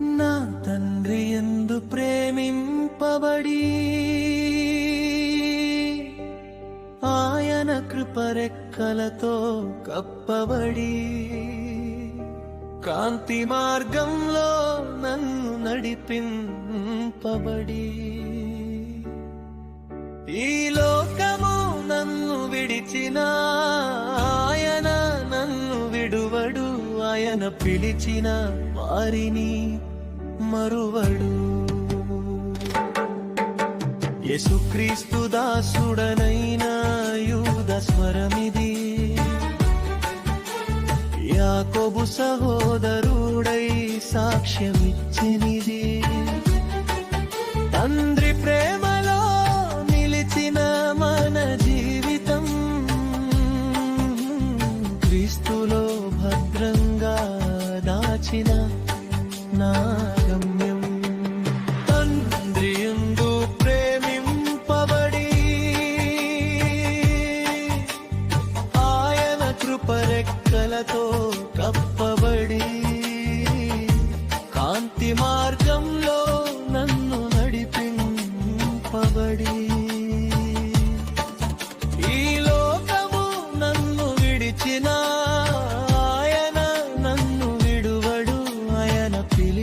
నా తండ్రి ఎందు ప్రేమింపబడి ఆయన కృపరెక్కలతో కప్పబడి కాంతి మార్గంలో నన్ను నడిపింపబడి ఈ లోకము నన్ను విడిచిన ఆయన నన్ను విడువడు ఆయన పిలిచిన వారిని మరువడు. యేసుక్రీస్తు దాసుడనైన యూద స్వరమిది యాకోబు సహోదరుడై సాక్ష్యమిచ్చినిది. తండ్రి ప్రేమలో నిలిచిన మన జీవితం క్రీస్తు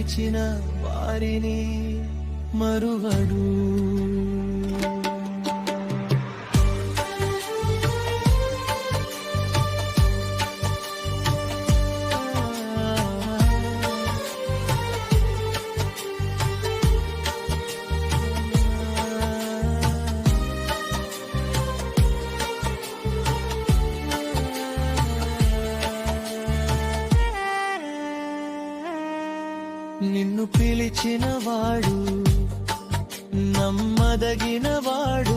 పిలిచిన వారిని మరువడు. నిన్ను పీలిచిన వాడు నమ్మదగిన వాడు.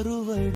மறுவடி